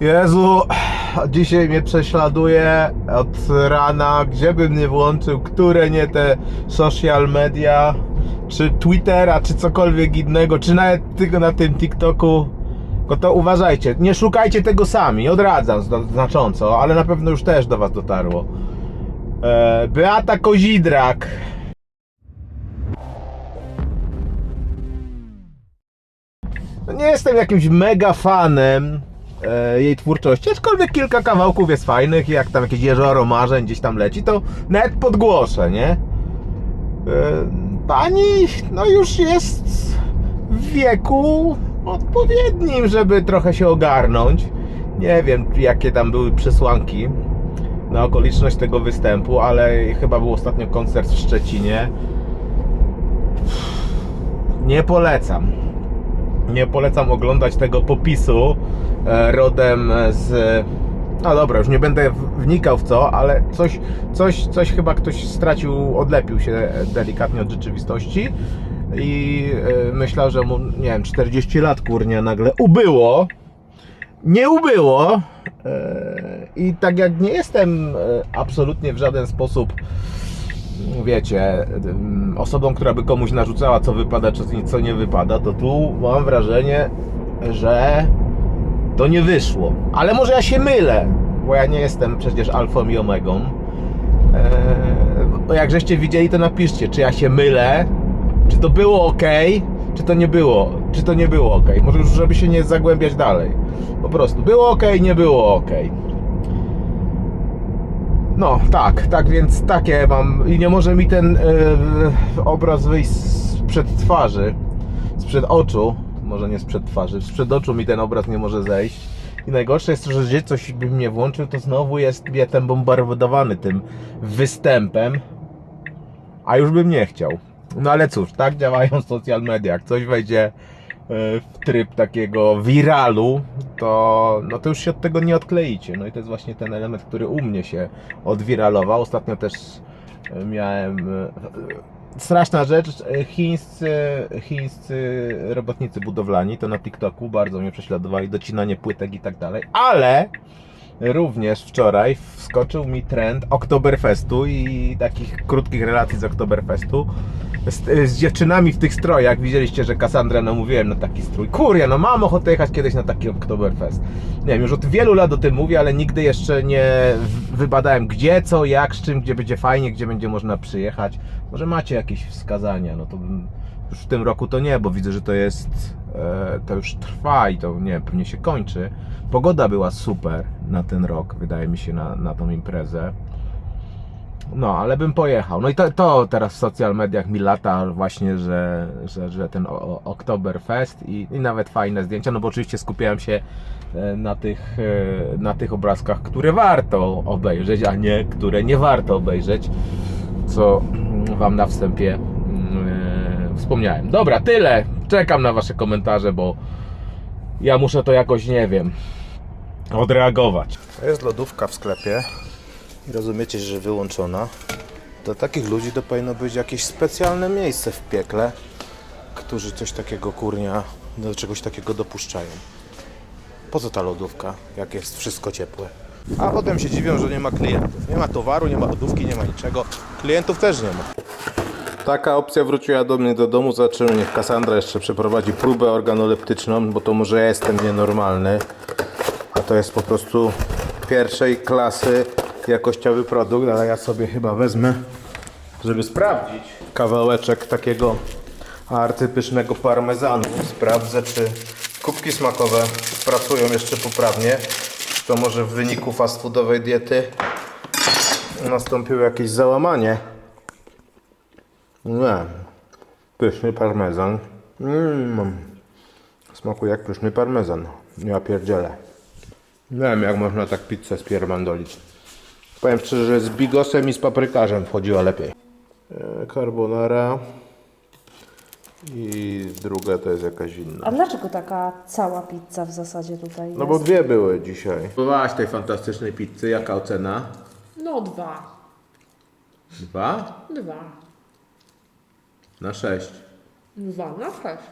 Jezu, dzisiaj mnie prześladuje od rana, gdzie bym nie włączył, które nie te social media, czy Twittera, czy cokolwiek innego, czy nawet tylko na tym TikToku. Tylko to uważajcie, nie szukajcie tego sami, odradzam zna- znacząco, ale na pewno już też do Was dotarło. E, Beata Kozidrak. No Nie jestem jakimś mega fanem jej twórczości, aczkolwiek kilka kawałków jest fajnych jak tam jakieś jezioro marzeń gdzieś tam leci, to nawet podgłoszę, nie? E, pani no już jest w wieku odpowiednim, żeby trochę się ogarnąć. Nie wiem, jakie tam były przesłanki na okoliczność tego występu, ale chyba był ostatnio koncert w Szczecinie. Nie polecam. Nie polecam oglądać tego popisu e, rodem z. No dobra, już nie będę wnikał w co, ale coś, coś, coś chyba ktoś stracił, odlepił się delikatnie od rzeczywistości i e, myślał, że mu, nie wiem, 40 lat kurnia nagle ubyło. Nie ubyło. e, I tak jak nie jestem absolutnie w żaden sposób wiecie, ym, osobą, która by komuś narzucała, co wypada, czy co nie wypada, to tu mam wrażenie, że to nie wyszło. Ale może ja się mylę, bo ja nie jestem przecież alfą i omegą. Eee, jak żeście widzieli, to napiszcie, czy ja się mylę, czy to było ok, czy to nie było, czy to nie było ok. Może już, żeby się nie zagłębiać dalej. Po prostu, było ok, nie było ok. No, tak, tak więc takie mam. I nie może mi ten e, obraz wyjść sprzed twarzy, sprzed oczu. Może nie sprzed twarzy, sprzed oczu mi ten obraz nie może zejść. I najgorsze jest to, że gdzieś coś bym mnie włączył, to znowu jest jestem bombardowany tym występem. A już bym nie chciał. No ale cóż, tak działają social media. Jak coś wejdzie w tryb takiego wiralu, to, no to już się od tego nie odkleicie. No i to jest właśnie ten element, który u mnie się odwiralował. Ostatnio też e, miałem e, straszna rzecz. e, Chińscy, chińscy robotnicy budowlani to na TikToku bardzo mnie prześladowali, docinanie płytek i tak dalej, ale Również wczoraj wskoczył mi trend Oktoberfestu i takich krótkich relacji z Oktoberfestu z, z dziewczynami w tych strojach. Widzieliście, że Kassandrę namówiłem na taki strój. Kuria, no mam ochotę jechać kiedyś na taki Oktoberfest. Nie wiem, już od wielu lat o tym mówię, ale nigdy jeszcze nie wybadałem gdzie, co, jak, z czym, gdzie będzie fajnie, gdzie będzie można przyjechać. Może macie jakieś wskazania, no to bym już w tym roku to nie, bo widzę, że to jest, e, to już trwa i to nie pewnie się kończy. Pogoda była super na ten rok, wydaje mi się, na, na tą imprezę. No, ale bym pojechał. No i to, to teraz w social mediach mi lata właśnie, że, że, że ten Oktoberfest i, i nawet fajne zdjęcia, no bo oczywiście skupiałem się e, na tych, e, na tych obrazkach, które warto obejrzeć, a nie które nie warto obejrzeć, co Wam na wstępie mm, e, wspomniałem. Dobra, tyle. Czekam na Wasze komentarze, bo ja muszę to jakoś, nie wiem, odreagować. To jest lodówka w sklepie i rozumiecie, że wyłączona. Do takich ludzi to powinno być jakieś specjalne miejsce w piekle, którzy coś takiego kurnia, do czegoś takiego dopuszczają. Po co ta lodówka, jak jest wszystko ciepłe? A potem się dziwią, że nie ma klientów. Nie ma towaru, nie ma lodówki, nie ma niczego. Klientów też nie ma. Taka opcja wróciła do mnie do domu. Zobaczymy, niech Kassandra jeszcze przeprowadzi próbę organoleptyczną, bo to może ja jestem nienormalny. A to jest po prostu pierwszej klasy jakościowy produkt, ale ja sobie chyba wezmę, żeby sprawdzić kawałeczek takiego arcypysznego parmezanu. Sprawdzę, czy kubki smakowe pracują jeszcze poprawnie. To może w wyniku fast foodowej diety nastąpiło jakieś załamanie. Nie. Pyszny parmezan. Mm. Smakuje jak pyszny parmezan. Ja pierdzielę. Nie wiem jak można tak pizzę spiermandolić. Powiem szczerze, że z bigosem i z paprykarzem wchodziła lepiej. E, Carbonara. I druga to jest jakaś inna. A dlaczego taka cała pizza w zasadzie tutaj jest? No bo dwie były dzisiaj. Próbowałaś tej fantastycznej pizzy, jaka ocena? No dwa. Dwa Dwa. na sześć. Dwa na sześć.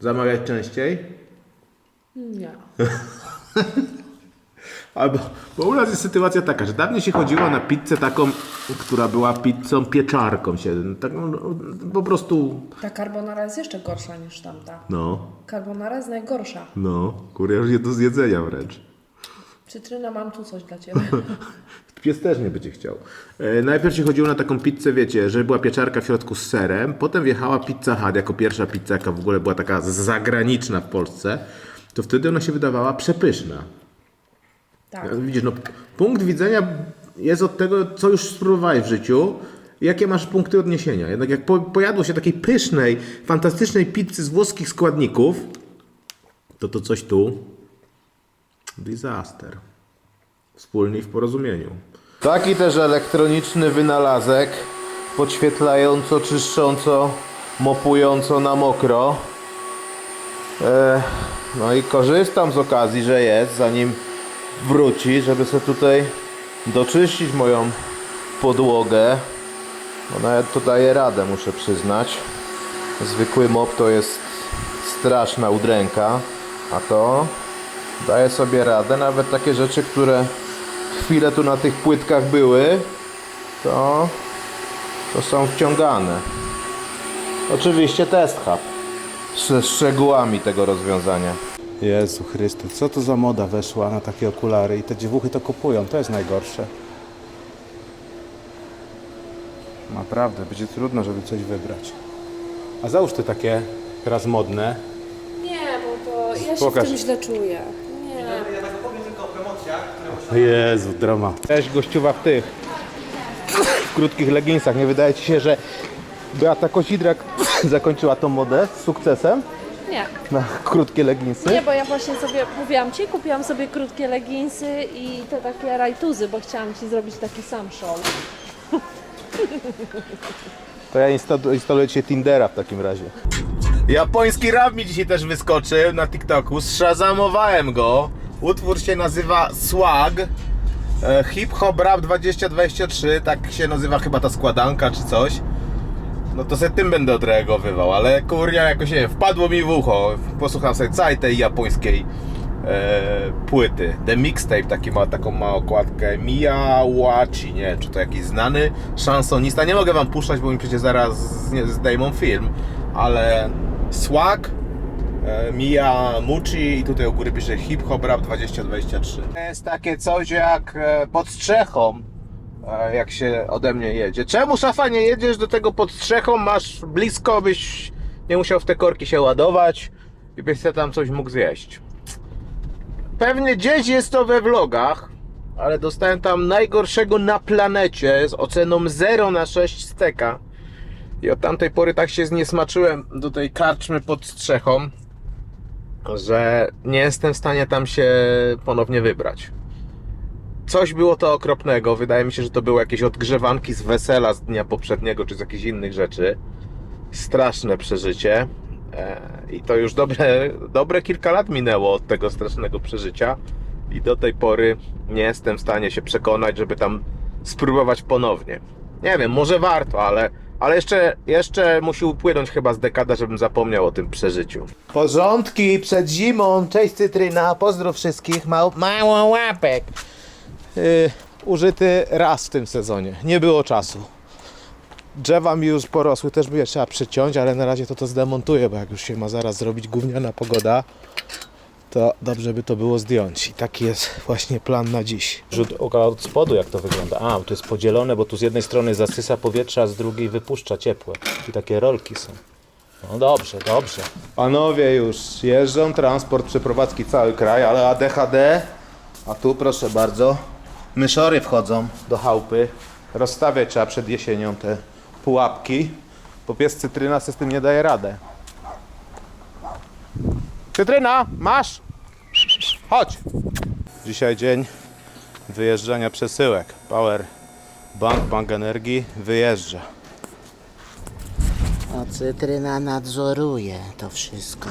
Zamawiać częściej? Nie. Albo, bo u nas jest sytuacja taka, że dawniej się chodziło na pizzę taką, która była pizzą pieczarką się, taką no, po prostu, Ta carbonara jest jeszcze gorsza niż tamta. no, Carbonara jest najgorsza. no, kurwa już nie do zjedzenia wręcz. Cytryna, mam tu coś dla Ciebie. Pies też nie będzie chciał. E, najpierw się chodziło na taką pizzę, wiecie, że była pieczarka w środku z serem, potem wjechała Pizza Hut jako pierwsza pizza, jaka w ogóle była taka zagraniczna w Polsce, to wtedy ona się wydawała przepyszna. Tak. Widzisz, no punkt widzenia jest od tego, co już spróbowałeś w życiu, jakie masz punkty odniesienia. Jednak jak po, pojadło się takiej pysznej, fantastycznej pizzy z włoskich składników, to to coś tu disaster. Wspólnie i w porozumieniu. Taki też elektroniczny wynalazek, podświetlająco, czyszcząco, mopująco na mokro. E, no i korzystam z okazji, że jest, zanim wróci, żeby sobie tutaj doczyścić moją podłogę. Nawet to daje radę, muszę przyznać. Zwykły mop to jest straszna udręka, a to daje sobie radę. Nawet takie rzeczy, które chwilę tu na tych płytkach były, to, to są wciągane. Oczywiście test hub ze szczegółami tego rozwiązania. Jezu Chryste, co to za moda weszła na takie okulary i te dziewuchy to kupują, to jest najgorsze. Naprawdę, będzie trudno, żeby coś wybrać. A załóż ty takie teraz modne. Nie, bo to ja się Pokaż. w tym źle czuję. Nie. Jezu, drama. Cześć gościuwa w tych w krótkich leginsach. Nie wydaje ci się, że Beata Kosidrak zakończyła tą modę z sukcesem Nie. na krótkie leginsy? Nie, bo ja właśnie sobie, mówiłam Ci, kupiłam sobie krótkie leginsy i te takie rajtuzy, bo chciałam Ci zrobić taki sam show. To ja instalu- instaluję dzisiaj Tindera w takim razie. Japoński rap mi dzisiaj też wyskoczył na TikToku. Szazamowałem go. Utwór się nazywa Swag. E, Hip Hop Rap 2023, tak się nazywa chyba ta składanka czy coś. No to se tym będę odreagowywał, ale kurnia jakoś nie wiem, wpadło mi w ucho. Posłucham sobie całej tej japońskiej e, płyty. The Mixtape taki ma taką ma okładkę. Miyawachi, nie czy to jakiś znany szansonista. Nie mogę wam puszczać, bo mi przecież zaraz zdejmą film, ale Swag e, Mia Muchi i tutaj u góry pisze Hip Hop Rap 2023. To jest takie coś jak e, pod strzechą, jak się ode mnie jedzie. Czemu szafa nie jedziesz do tego pod strzechą? Masz blisko, byś nie musiał w te korki się ładować i byś tam coś mógł zjeść. Pewnie gdzieś jest to we vlogach, ale dostałem tam najgorszego na planecie z oceną 0 na 6 steka. I od tamtej pory tak się zniesmaczyłem do tej karczmy pod strzechą, że nie jestem w stanie tam się ponownie wybrać. Coś było to okropnego. Wydaje mi się, że to były jakieś odgrzewanki z wesela z dnia poprzedniego, czy z jakichś innych rzeczy. Straszne przeżycie. E, I to już dobre, dobre kilka lat minęło od tego strasznego przeżycia. I do tej pory nie jestem w stanie się przekonać, żeby tam spróbować ponownie. Nie wiem, może warto, ale, ale jeszcze, jeszcze musi upłynąć chyba z dekada, żebym zapomniał o tym przeżyciu. Porządki przed zimą. Cześć Cytryna, pozdro wszystkich. Mał, mało łapek. Yy, użyty raz w tym sezonie. Nie było czasu. Drzewa mi już porosły, też by je trzeba przyciąć, ale na razie to to zdemontuję, bo jak już się ma zaraz zrobić gówniana pogoda, to dobrze by to było zdjąć. I taki jest właśnie plan na dziś. Rzut oka od spodu, jak to wygląda. A, to jest podzielone, bo tu z jednej strony zasysa powietrze, a z drugiej wypuszcza ciepłe. I takie rolki są. No dobrze, dobrze. Panowie już jeżdżą, transport, przeprowadzki cały kraj, ale ADHD, a tu proszę bardzo, myszory wchodzą do chałupy. Rozstawiać trzeba przed jesienią te pułapki, bo pies cytryna sobie z tym nie daje radę. Cytryna, masz? Chodź! Dzisiaj dzień wyjeżdżania przesyłek. Power Bank, Bank Energii wyjeżdża. A cytryna nadzoruje to wszystko.